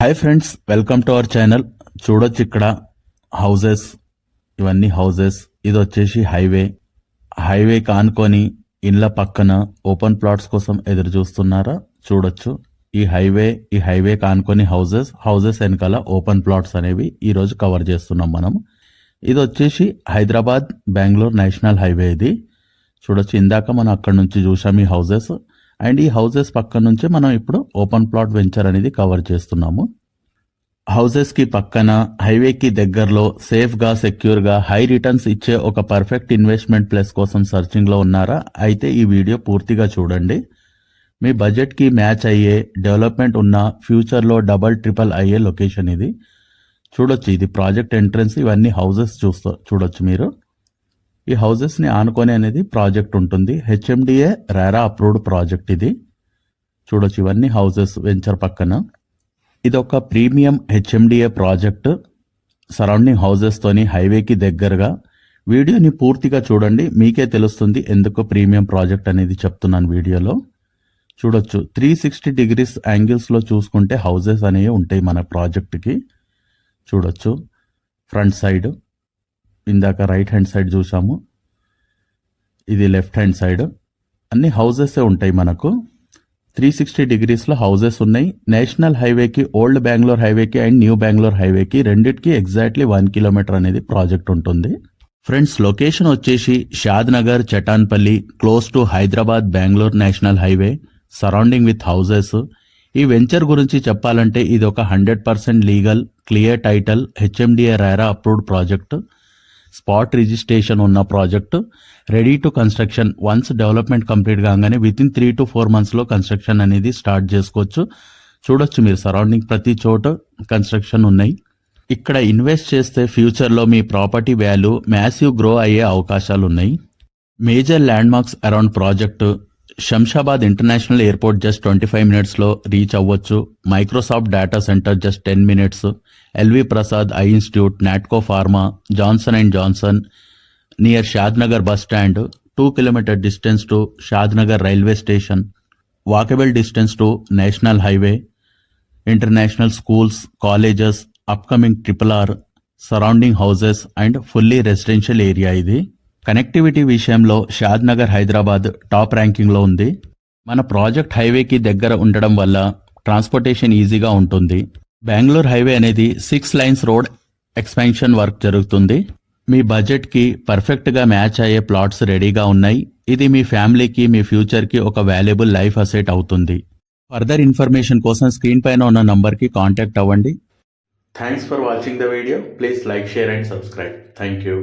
Hi friends welcome to our channel చూడొచ్చు ఇక్కడ houses ఇవన్నీ హౌజెస్ ఇది వచ్చేసి హైవే హైవే కానుకొని ఇండ్ల పక్కన ఓపెన్ ప్లాట్స్ కోసం ఎదురు చూస్తున్నారా? చూడొచ్చు. ఈ హైవే ఈ హైవే కానుకొని హౌజెస్ హౌజెస్ వెనకాల ఓపెన్ ప్లాట్స్ అనేవి ఈ రోజు కవర్ చేస్తున్నాం మనం. ఇది వచ్చేసి హైదరాబాద్ బెంగళూరు నేషనల్ హైవే ఇది. చూడొచ్చు ఇందాక మనం అక్కడ నుంచి చూసాం ఈ హౌజెస్ అండ్ ఈ హౌజెస్ పక్క నుంచే మనం ఇప్పుడు ఓపెన్ ప్లాట్ వెంచర్ అనేది కవర్ చేస్తున్నాము. హౌజెస్కి పక్కన హైవేకి దగ్గరలో సేఫ్గా సెక్యూర్గా హై రిటర్న్స్ ఇచ్చే ఒక పర్ఫెక్ట్ ఇన్వెస్ట్మెంట్ ప్లేస్ కోసం సర్చింగ్లో ఉన్నారా? అయితే ఈ వీడియో పూర్తిగా చూడండి. మీ బడ్జెట్కి మ్యాచ్ అయ్యే డెవలప్మెంట్ ఉన్న ఫ్యూచర్లో డబల్ ట్రిపుల్ అయ్యే లొకేషన్ ఇది. చూడొచ్చు ఇది ప్రాజెక్ట్ ఎంట్రన్స్ ఇవన్నీ హౌసెస్ చూస్తా చూడొచ్చు మీరు. ఈ హౌజెస్ని ఆనుకొని అనేది ప్రాజెక్ట్ ఉంటుంది. హెచ్ఎండిఏ రారా అప్రూవ్డ్ ప్రాజెక్ట్ ఇది. చూడొచ్చు ఇవన్నీ హౌసెస్ వెంచర్ పక్కన. ఇది ఒక ప్రీమియం హెచ్ఎండిఏ ప్రాజెక్ట్. సరౌండింగ్ హౌజెస్తోని హైవేకి దగ్గరగా. వీడియోని పూర్తిగా చూడండి. మీకే తెలుస్తుంది ఎందుకు ప్రీమియం ప్రాజెక్ట్ అనేది చెప్తున్నాను వీడియోలో. చూడొచ్చు. త్రీ సిక్స్టీ డిగ్రీస్ యాంగిల్స్లో చూసుకుంటే హౌజెస్ అనేవి ఉంటాయి మన ప్రాజెక్ట్కి చూడొచ్చు. Front side. ఇందాక రైట్ హ్యాండ్ సైడ్ చూసాము. ఇది లెఫ్ట్ హ్యాండ్ సైడ్. అన్ని హౌజెసే ఉంటాయి మనకు. త్రీ సిక్స్టీ డిగ్రీస్లో హౌజెస్ ఉన్నాయి. నేషనల్ హైవేకి ఓల్డ్ బెంగళూరు హైవేకి అండ్ న్యూ బెంగళూరు హైవేకి రెండిటికి ఎగ్జాక్ట్లీ వన్ కిలోమీటర్ అనేది ప్రాజెక్ట్ ఉంటుంది. ఫ్రెండ్స్ లొకేషన్ వచ్చేసి Shad Nagar Chatanpalli close to Hyderabad Bengaluru national highway surrounding with houses. ఈ వెంచర్ గురించి చెప్పాలంటే ఇది ఒక hundred percent legal clear title HMDA RERA approved project. Spot registration ఉన్న project ready to construction. Once development complete కాగానే within three to four మంత్స్లో construction అనేది start చేసుకోవచ్చు. చూడొచ్చు మీరు సరౌండింగ్ ప్రతి చోట కన్స్ట్రక్షన్ ఉన్నాయి. ఇక్కడ ఇన్వెస్ట్ చేస్తే ఫ్యూచర్లో మీ ప్రాపర్టీ వాల్యూ మ్యాసివ్ గ్రో అయ్యే అవకాశాలు ఉన్నాయి. Major landmarks around project. Shamshabad international airport just twenty five మినిట్స్లో రీచ్ అవ్వచ్చు. Microsoft data center just ten minutes. LV Prasad eye institute Natco pharma Johnson and Johnson near Shadnagar bus stand two kilometer distance to Shadnagar railway station walkable distance to national highway international schools colleges upcoming triple R surrounding houses and fully residential area ఇది. Connectivity విషయంలో Shadnagar Hyderabad top ర్యాంకింగ్లో ఉంది. మన project హైవేకి దగ్గర ఉండడం వల్ల transportation ఈజీగా ఉంటుంది. బెంగళూరు హైవే అనేది six lanes road expansion work జరుగుతుంది. మీ బడ్జెట్కి పర్ఫెక్ట్గా మ్యాచ్ అయ్యే ప్లాట్స్ రెడీగా ఉన్నాయి. ఇది మీ ఫ్యామిలీకి మీ ఫ్యూచర్కి ఒక వాల్యుబుల్ లైఫ్ అసెట్ అవుతుంది. ఫర్దర్ ఇన్ఫర్మేషన్ కోసం స్క్రీన్ పైన ఉన్న నంబర్కి కాంటాక్ట్ అవ్వండి. Thanks for watching the video please like share and subscribe thank you